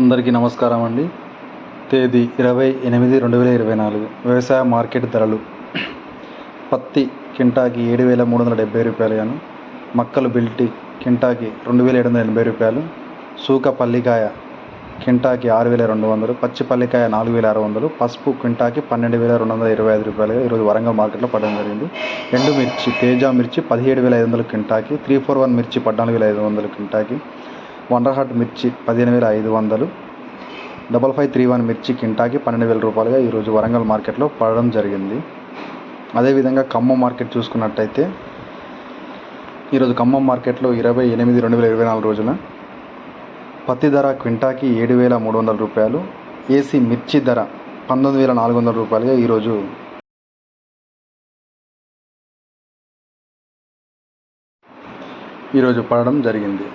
అందరికీ నమస్కారం అండి. తేదీ ఇరవై ఎనిమిది రెండు వేల ఇరవై నాలుగు. వ్యవసాయ మార్కెట్ ధరలు. పత్తి కింటాకి ఏడు వేల మూడు వందల డెబ్బై రూపాయలు గాను మక్కలు బిల్టీ కింటాకి రెండు వేల ఏడు వందల ఎనభై రూపాయలు సూక పల్లికాయ కింటాకి ఆరు వేల రెండు వందలు పచ్చి పల్లికాయ నాలుగు వేల ఆరు వందలు పసుపు క్వింటాకి పన్నెండు వేల రెండు వందల ఇరవై ఐదు రూపాయలుగా ఈరోజు వరంగల్ మార్కెట్లో పడడం జరిగింది. ఎండు మిర్చి తేజ మిర్చి పదిహేడు వేల ఐదు వందలు క్వింటాకి త్రీ ఫోర్ వన్ మిర్చి పద్నాలుగు వేల ఐదు వందలు క్వింటాకి వండర్ హార్ట్ మిర్చి పదిహేను వేల ఐదు వందలు డబల్ ఫైవ్ త్రీ వన్ మిర్చి కింటాకి పన్నెండు వేల రూపాయలుగా ఈరోజు వరంగల్ మార్కెట్లో పడడం జరిగింది. అదేవిధంగా ఖమ్మం మార్కెట్ చూసుకున్నట్టయితే ఈరోజు ఖమ్మం మార్కెట్లో ఇరవై ఎనిమిది రెండు వేల ఇరవై నాలుగు రోజున పత్తి ధర క్వింటాకి ఏడు వేల మూడు వందల రూపాయలు ఏసీ మిర్చి ధర పంతొమ్మిది వేల నాలుగు వందల రూపాయలుగా ఈరోజు ఈరోజు పడడం జరిగింది.